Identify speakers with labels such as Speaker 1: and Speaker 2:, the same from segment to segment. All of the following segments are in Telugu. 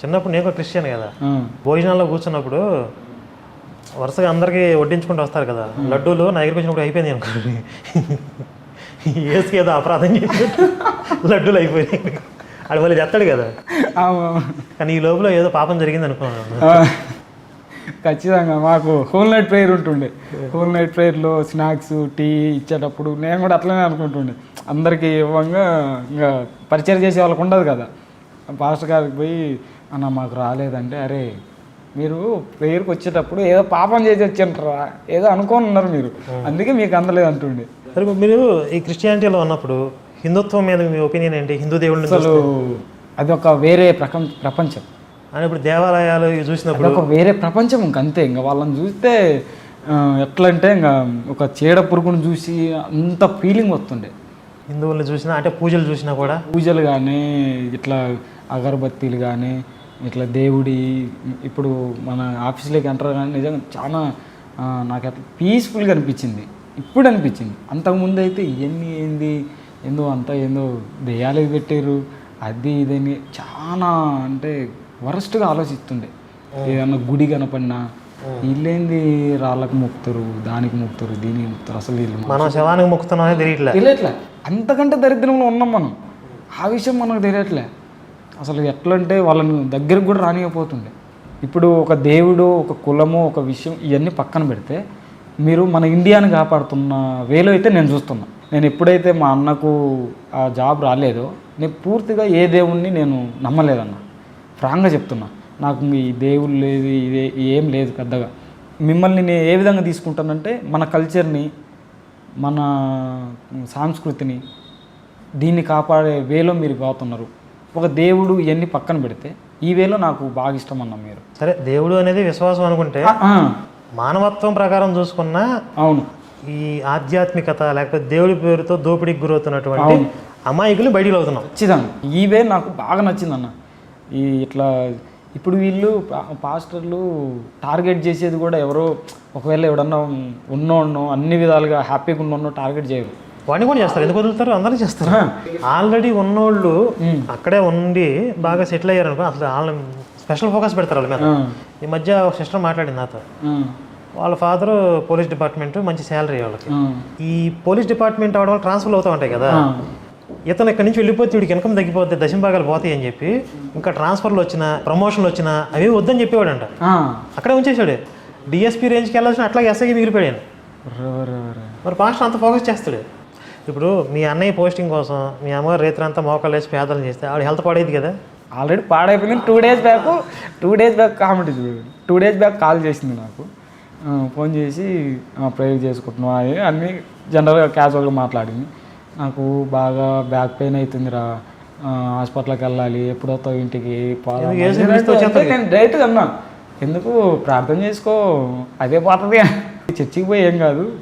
Speaker 1: చిన్నప్పుడు నేను కూడా క్రిస్టియన్ కదా. భోజనాల్లో కూర్చున్నప్పుడు వరుసగా అందరికీ వడ్డించుకుంటూ వస్తారు కదా. లడ్డూలు నా దగ్గరికి వచ్చినప్పుడు అయిపోయింది అనుకోండి. ఏసుకి ఏదో అపరాధం చెప్పి లడ్డూలు అయిపోయినాయి. ఆడు మళ్ళీ తెస్తాడు కదా. కానీ ఈ లోపల ఏదో పాపం జరిగింది అనుకున్నాను.
Speaker 2: ఖచ్చితంగా మాకు హోల్ నైట్ ప్రేయర్ ఉంటుండే. హోల్ నైట్ ప్రేయర్లో స్నాక్స్ టీ ఇచ్చేటప్పుడు నేను కూడా అట్లనే అనుకుంటుండే. అందరికీ ఇవ్వంగా ఇంకా పరిచయం చేసే వాళ్ళకు ఉండదు కదా. పాస్టర్ గారికి పోయి అన్న మాకు రాలేదంటే అరే మీరు ప్రేయర్కి వచ్చేటప్పుడు ఏదో పాపం చేసి వచ్చింటారా ఏదో అనుకోని ఉన్నారు మీరు. అందుకే మీకు అందలేదు అంటుండే.
Speaker 1: సరే మీరు ఈ క్రిస్టియానిటీలో ఉన్నప్పుడు హిందుత్వం మీద మీ ఒపీనియన్ ఏంటి? హిందూ దేవుళ్ళని
Speaker 2: అసలు అది ఒక వేరే ప్రపంచ ప్రపంచం.
Speaker 1: అని ఇప్పుడు దేవాలయాలు చూసినప్పుడు
Speaker 2: అదొక వేరే ప్రపంచం ఇంక అంతే. ఇంకా వాళ్ళని చూస్తే ఎట్లా అంటే ఇంకా ఒక చీడ పురుగును చూసి అంత ఫీలింగ్ వస్తుండే.
Speaker 1: హిందువుల్ని చూసినా అంటే పూజలు చూసినా కూడా?
Speaker 2: పూజలు కానీ ఇట్లా అగరబత్తీలు కానీ ఇట్లా దేవుడి ఇప్పుడు మన ఆఫీస్లోకి ఎంటర్ కానీ నిజంగా చాలా నాకు అట్లా పీస్ఫుల్గా అనిపించింది. ఇప్పుడు అనిపించింది. అంతకుముందు అయితే ఇవన్నీ ఏంది ఏందో అంతా ఏందో దెయ్యాలు పెట్టారు అది ఇదని చాలా అంటే వరస్ట్గా ఆలోచిస్తుండే. ఏదన్నా గుడి కనపడినా వీళ్ళేంది రాళ్ళకు మొక్కుతారు దానికి మొక్కుతారు దీనికి మొక్కుతారు అసలు వీళ్ళు
Speaker 1: మనం శవానికి మొక్కుతున్నాం తెలియట్లే.
Speaker 2: తెలియట్లే. అంతకంటే దరిద్రంలో ఉన్నాం మనం. ఆ విషయం మనకు తెలియట్లే. అసలు ఎట్లా అంటే వాళ్ళని దగ్గరకు కూడా రానియపోతుండే ఇప్పుడు ఒక దేవుడు ఒక కులము ఒక విషయం ఇవన్నీ పక్కన పెడితే మీరు మన ఇండియాని కాపాడుతున్న వేలో అయితే నేను చూస్తున్నా. నేను ఎప్పుడైతే మా అన్నకు ఆ జాబ్ రాలేదో నేను పూర్తిగా ఏ దేవుణ్ణి నేను నమ్మలేదన్న. ఫ్రాంక్గా చెప్తున్నా. నాకు ఈ దేవుడు లేదు ఇదే ఏం లేదు పెద్దగా. మిమ్మల్ని నేను ఏ విధంగా తీసుకుంటానంటే మన కల్చర్ని మన సంస్కృతిని దీన్ని కాపాడే వేలో మీరు పోతున్నారు ఒక దేవుడు ఇవన్నీ పక్కన పెడితే ఈ వేలో నాకు బాగా ఇష్టం అన్న మీరు.
Speaker 1: సరే దేవుడు అనేది విశ్వాసం అనుకుంటే మానవత్వం ప్రకారం చూసుకున్నా
Speaker 2: అవును.
Speaker 1: ఈ ఆధ్యాత్మికత లేకపోతే దేవుడి పేరుతో దోపిడీకి గురవుతున్నటువంటి అమాయకులు బయటికి అవుతున్నాం
Speaker 2: ఖచ్చితంగా. ఈ వే నాకు బాగా నచ్చిందన్న ఈ ఇట్లా ఇప్పుడు వీళ్ళు పాస్టర్లు టార్గెట్ చేసేది కూడా ఎవరో ఒకవేళ ఎవడన్నా ఉన్నోన్నో అన్ని విధాలుగా హ్యాపీగా ఉన్నోన్నో టార్గెట్ చేయరు.
Speaker 1: వాడిని కూడా చేస్తారు. ఎందుకు వదులుతారు? అందరూ చేస్తారు. ఆల్రెడీ ఉన్నోళ్ళు అక్కడే ఉండి బాగా సెటిల్ అయ్యారు అనుకో అసలు వాళ్ళని స్పెషల్ ఫోకస్ పెడతారు వాళ్ళ మీద. ఈ మధ్య ఒక సిస్టర్ మాట్లాడింది నాతో. వాళ్ళ ఫాదర్ పోలీస్ డిపార్ట్మెంట్ మంచి శాలరీ వాళ్ళకి. ఈ పోలీస్ డిపార్ట్మెంట్ అవడం వల్ల ట్రాన్స్ఫర్ అవుతూ ఉంటాయి కదా. ఇతను ఇక్కడి నుంచి వెళ్ళిపోతే వీడికి ఇన్కమ్ తగ్గిపోతే దశంభాగాలు పోతాయి అని చెప్పి ఇంకా ట్రాన్స్ఫర్లు వచ్చినా ప్రమోషన్లు వచ్చినా అవి వద్దని చెప్పేవాడంట. అక్కడే ఉంచేశాడు. డిఎస్పీ రేంజ్కి వెళ్ళాల్సిన అట్లాగే ఎస్ఐకి
Speaker 2: రే.
Speaker 1: మరి పాస్టర్ అంత ఫోకస్ చేస్తాడు. ఇప్పుడు మీ అన్నయ్య పోస్టింగ్ కోసం మీ అమ్మగారు రేత్రంతా మోకాళ్ళు వేసి పేదలు చేస్తే ఆవిడ హెల్త్ పాడేది కదా?
Speaker 2: ఆల్రెడీ పాడైపోయింది. Two days back two days back comment two days back call చేసింది నాకు. ఫోన్ చేసి ప్రేయర్ చేసుకుంటున్నావు? అని అన్నీ జనరల్గా క్యాజువల్గా మాట్లాడింది. నాకు బాగా బ్యాక్ పెయిన్ అవుతుందిరా హాస్పిటల్కి వెళ్ళాలి. ఎప్పుడొస్తావు ఇంటికి. నేను డైరెక్ట్గా అన్నా. ఎందుకు? ప్రార్థన చేసుకో. అదే పోతుంది. చర్చికి పోయి ఏం కాదు.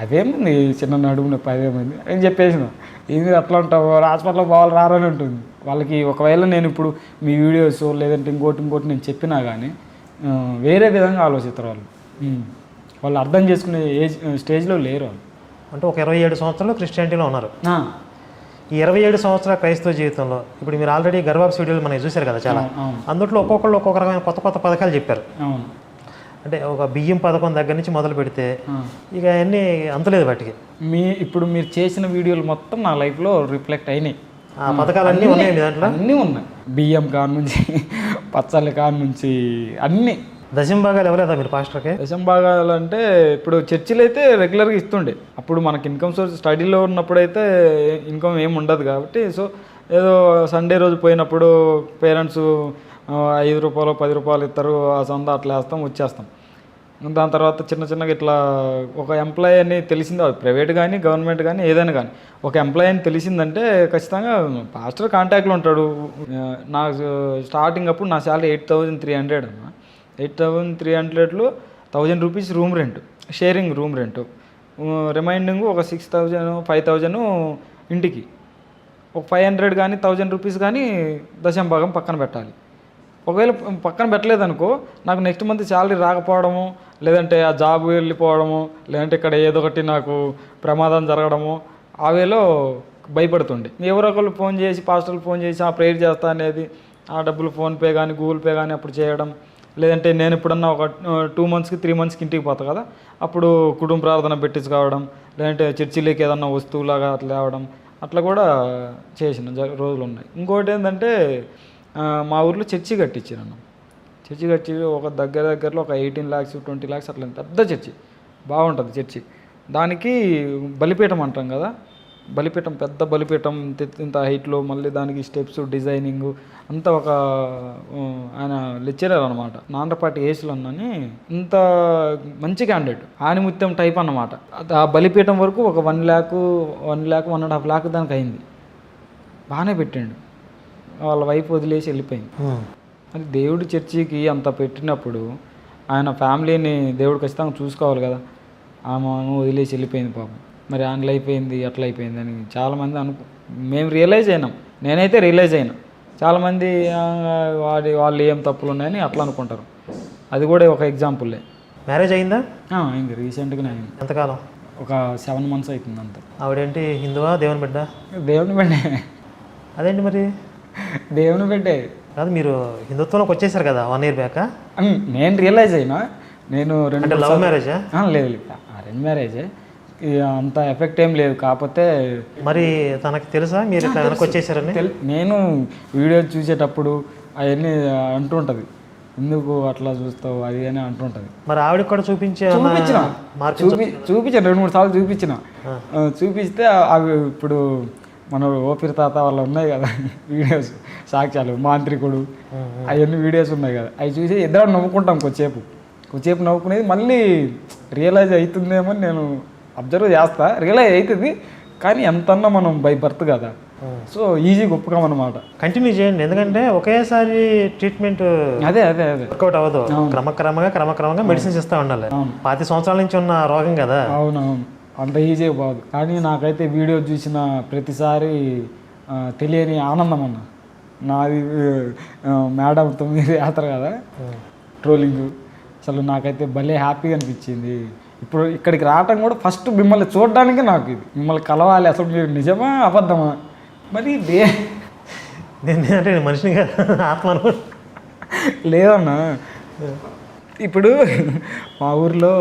Speaker 2: అదేముంది? చిన్న నడుము నొప్పి అదేమైంది అని చెప్పేసిన. ఇది అట్లా ఉంటావు హాస్పిటల్ పోవాలి రారని ఉంటుంది వాళ్ళకి ఒకవేళ నేను ఇప్పుడు మీ వీడియోస్ లేదంటే ఇంకోటి ఇంకోటి నేను చెప్పినా కానీ వేరే విధంగా ఆలోచిస్తారు వాళ్ళు. వాళ్ళు అర్థం చేసుకునే ఏజ్ స్టేజ్లో లేరు వాళ్ళు.
Speaker 1: అంటే ఒక ఇరవై ఏడు సంవత్సరాలు క్రిస్టియానిటీలో ఉన్నారు. ఈ ఇరవై ఏడు సంవత్సరాల క్రైస్తవ జీవితంలో ఇప్పుడు మీరు ఆల్రెడీ గర్వాప్స్ వీడియోలు మనం చూశారు కదా చాలా. అందుట్లో ఒక్కొక్కళ్ళు ఒక్కొక్క రకమైన కొత్త కొత్త పథకాలు చెప్పారు.
Speaker 2: అవును.
Speaker 1: అంటే ఒక బియ్యం పథకం దగ్గర నుంచి మొదలు పెడితే. ఇక అన్నీ అంతలేదు వాటికి.
Speaker 2: మీ ఇప్పుడు మీరు చేసిన వీడియోలు మొత్తం నా లైఫ్లో రిఫ్లెక్ట్ అయినాయి.
Speaker 1: ఆ పథకాలన్నీ ఉన్నాయండి దాంట్లో?
Speaker 2: అన్నీ ఉన్నాయి. బియ్యం కాడ నుంచి పచ్చళ్ళ కాడ నుంచి అన్నీ.
Speaker 1: దశంభాగాలు ఇవ్వలేదా మీరు పాస్టర్కి
Speaker 2: దశం భాగాలు అంటే ఇప్పుడు చర్చిలు అయితే రెగ్యులర్గా ఇస్తుండే. అప్పుడు మనకి ఇన్కమ్ సోర్స్ స్టడీలో ఉన్నప్పుడు అయితే ఇన్కమ్ ఏమి ఉండదు కాబట్టి సో ఏదో సండే రోజు పోయినప్పుడు పేరెంట్స్ ఐదు రూపాయలు పది రూపాయలు ఇస్తారు ఆ సొంత అట్లా వేస్తాం వచ్చేస్తాం. దాని తర్వాత చిన్న చిన్నగా ఇట్లా ఒక ఎంప్లాయీ అని తెలిసింది అది ప్రైవేట్ కానీ గవర్నమెంట్ కానీ ఏదైనా కానీ ఒక ఎంప్లాయీ అని తెలిసిందంటే ఖచ్చితంగా పాస్టర్ కాంటాక్ట్లో ఉంటాడు. నా స్టార్టింగ్ అప్పుడు నా salary eight thousand three hundred అన్న. ఎయిట్ థౌజండ్ త్రీ హండ్రెడ్లో thousand rupees room rent sharing room rent reminding ఒక సిక్స్ థౌజండ్ ఫైవ్ థౌజండ్ ఇంటికి. ఒక ఫైవ్ హండ్రెడ్ కానీ థౌజండ్ రూపీస్ కానీ దశం భాగం పక్కన పెట్టాలి. ఒకవేళ పక్కన పెట్టలేదనుకో నాకు నెక్స్ట్ మంత్ శాలరీ రాకపోవడము లేదంటే ఆ జాబ్ వెళ్ళిపోవడము లేదంటే ఇక్కడ ఏదో ఒకటి నాకు ప్రమాదం జరగడము ఆ వేలో భయపడుతుండే. ఎవరో ఒకళ్ళు ఫోన్ చేసి పాస్టర్లు ఫోన్ చేసి ఆ ప్రేయర్ చేస్తా అనేది ఆ డబ్బులు ఫోన్పే కానీ గూగుల్ పే కానీ అప్పుడు చేయడం లేదంటే నేను ఎప్పుడన్నా ఒక టూ మంత్స్కి త్రీ మంత్స్కి ఇంటికి పోతా కదా అప్పుడు కుటుంబ ప్రార్థన పెట్టించుకోవడం లేదంటే చర్చిలోకి ఏదన్నా వస్తువులాగా అట్లా తేవడం అట్లా కూడా చేసిన జ- రోజులు ఉన్నాయి. ఇంకోటి ఏంటంటే మా ఊర్లో చర్చి కట్టించారు చర్చి కట్టి ఒక దగ్గర దగ్గరలో ఒక ఎయిటీన్ ల్యాక్స్ ట్వంటీ ల్యాక్స్ అట్లా పెద్ద చర్చి. బాగుంటుంది చర్చి. దానికి బలిపీఠం అంటాం కదా. బలిపీఠం పెద్ద బలిపీఠం ఇంత- హైట్లో మళ్ళీ దానికి స్టెప్స్ డిజైనింగ్ అంతా ఒక ఆయన లెక్చరర్ అనమాట నాండ్రపాటి ఏసులు అన్నని ఇంత మంచి క్యాండిడేట్. ఆనిముత్యం టైప్ అన్నమాట. ఆ బలిపీఠం వరకు ఒక one lakh one lakh one and half lakh దానికి అయింది బాగానే పెట్టిండు. వాళ్ళ వైఫ్ వదిలేసి వెళ్ళిపోయింది. అది దేవుడి చర్చికి అంత పెట్టినప్పుడు ఆయన ఫ్యామిలీని దేవుడు ఖచ్చితంగా చూసుకోవాలి కదా. ఆమె వదిలేసి వెళ్ళిపోయింది పాపం. మరి ఆన్లో అయిపోయింది అట్లా అయిపోయింది అని చాలామంది అనుకు మేము రియలైజ్ అయినాం. నేనైతే రియలైజ్ అయినా. చాలామంది "ఆ, వాడి వాళ్ళు ఏం తప్పులు ఉన్నాయని అట్లా అనుకుంటారు. అది కూడా ఒక ఎగ్జాంపుల్లే
Speaker 1: మ్యారేజ్ అయిందా?
Speaker 2: అయింది. రీసెంట్గానే అయింది.
Speaker 1: ఎంతకాలం?
Speaker 2: ఒక సెవెన్ మంత్స్ అవుతుంది అంతే
Speaker 1: ఆవిడేంటి? హిందువా? దేవుని బిడ్డ?
Speaker 2: దేవుని బిడ్డే.
Speaker 1: అదేంటి మరి?
Speaker 2: దేవుని బిడ్డే.
Speaker 1: కాదు మీరు హిందుత్వంలోకి వచ్చేసారు కదా వన్ ఇయర్ బ్యాక్
Speaker 2: నేను రియలైజ్ అయినా నేను రెండు
Speaker 1: అంటే లవ్ మ్యారేజా
Speaker 2: లేదు అరేంజ్ మ్యారేజే అంత ఎఫెక్ట్ ఏం లేదు. కాకపోతే
Speaker 1: మరి తనకి తెలుసా? మీరు వచ్చేసారని?
Speaker 2: నేను వీడియో చూసేటప్పుడు అవన్నీ అంటుంటుంది. ఎందుకు అట్లా చూస్తావు? అది అని అంటుంటుంది.
Speaker 1: మరి ఆవిడకి కూడా చూపించే
Speaker 2: చూపించిన. చూపి చూపించాను రెండు మూడు సార్లు చూపించిన. చూపిస్తే అవి ఇప్పుడు మన ఓపిరి తాత వాళ్ళ ఉన్నాయి కదా వీడియోస్ సాక్ష్యాలు మాంత్రికుడు అవన్నీ వీడియోస్ ఉన్నాయి కదా. అవి చూసి ఇద్దరం నవ్వుకుంటాం కొద్దిసేపు. కొద్దిసేపు నవ్వుకునేది మళ్ళీ రియలైజ్ అవుతుందేమో నేను అబ్జర్వ్ చేస్తా. రియలైజ్ అవుతుంది కానీ ఎంతన్నా మనం బై బర్త్ కదా సో ఈజీ ఒప్పుకోమన్నమాట
Speaker 1: కంటిన్యూ చేయండి ఎందుకంటే ఒకేసారి ట్రీట్మెంట్
Speaker 2: అదే అదే అదే.
Speaker 1: వర్కౌట్ అవ్వదు. క్రమక్రమంగా క్రమక్రమంగా మెడిసిన్స్ ఇస్తూ ఉండాలి. పాతి సంవత్సరాల నుంచి ఉన్న రోగం కదా.
Speaker 2: అవునవును అంత ఈజీ బాదు కానీ నాకైతే వీడియో చూసిన ప్రతిసారి తెలియని ఆనందం అన్న. నాది మేడం తొమ్మిది యాత్ర కదా. ట్రోలింగ్ అసలు నాకైతే భలే హ్యాపీగా అనిపించింది. ఇప్పుడు ఇక్కడికి రావటం కూడా ఫస్ట్ మిమ్మల్ని చూడడానికి నాకు ఇది. మిమ్మల్ని కలవాలి అసలు మీరు నిజమా అబద్ధమా? మరి దే
Speaker 1: నేను అంటే మనిషిని కదా ఆత్మ
Speaker 2: లేదన్నా. ఇప్పుడు మా ఊర్లో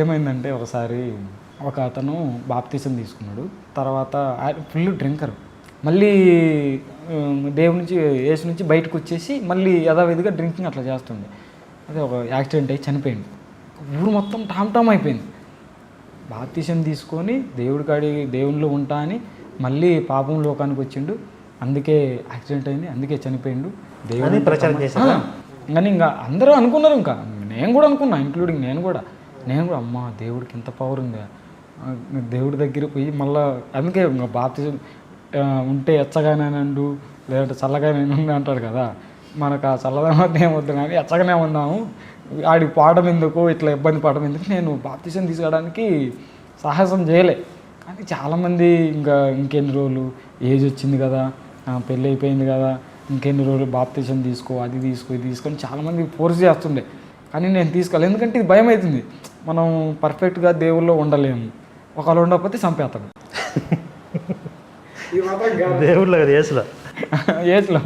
Speaker 2: ఏమైందంటే ఒకసారి ఒక అతను బాప్తీసం తీసుకున్నాడు. తర్వాత ఫుల్ డ్రింకర్. మళ్ళీ దేవుడి నుంచి యేసు నుంచి బయటకు వచ్చేసి మళ్ళీ యథావిధిగా డ్రింకింగ్ అట్లా చేస్తుండే. అదే ఒక యాక్సిడెంట్ అయ్యి చనిపోయింది ఊరు మొత్తం టామ్ టామ్ అయిపోయింది. బాప్తీసం తీసుకొని దేవుడి కాడి దేవునిలో ఉంటా అని మళ్ళీ పాపం లోకానికి వచ్చిండు. అందుకే యాక్సిడెంట్ అయింది అందుకే చనిపోయిండు.
Speaker 1: అని ప్రచారం చేశారా?
Speaker 2: కానీ ఇంకా అందరూ అనుకున్నారు ఇంకా. నేను కూడా అనుకున్నా ఇంక్లూడింగ్ నేను కూడా. నేను కూడా అమ్మా దేవుడికి ఇంత పవర్ ఉందా? దేవుడి దగ్గర పోయి మళ్ళీ అందుకే ఇంకా బాప్తిజం ఉంటే ఉంటే ఎచ్చగానేనండు లేదంటే చల్లగానే ఉండు అంటాడు కదా. మనకు ఆ చల్లదనం ఏమొద్దు కానీ ఎచ్చగానే ఉన్నాము. ఆడికి పాడడం ఎందుకు ఇట్లా ఇబ్బంది పడడం ఎందుకు నేను బాప్తిజం తీసుకోవడానికి సాహసం చేయలే. కానీ చాలామంది ఇంకా ఇంకెన్ని రోజులు ఏజ్ వచ్చింది కదా పెళ్ళి అయిపోయింది కదా ఇంకెన్ని రోజులు బాప్తిజం తీసుకో అది తీసుకో ఇది తీసుకొని చాలామంది ఫోర్స్ చేస్తుండే. కానీ నేను తీసుకోవాలి ఎందుకంటే ఇది భయం అవుతుంది మనం పర్ఫెక్ట్గా దేవుల్లో ఉండలేము. ఒకళ్ళు ఉండకపోతే చంపేస్తాడు
Speaker 1: దేవుళ్ళ కదా యేసులో
Speaker 2: ఏజ్లో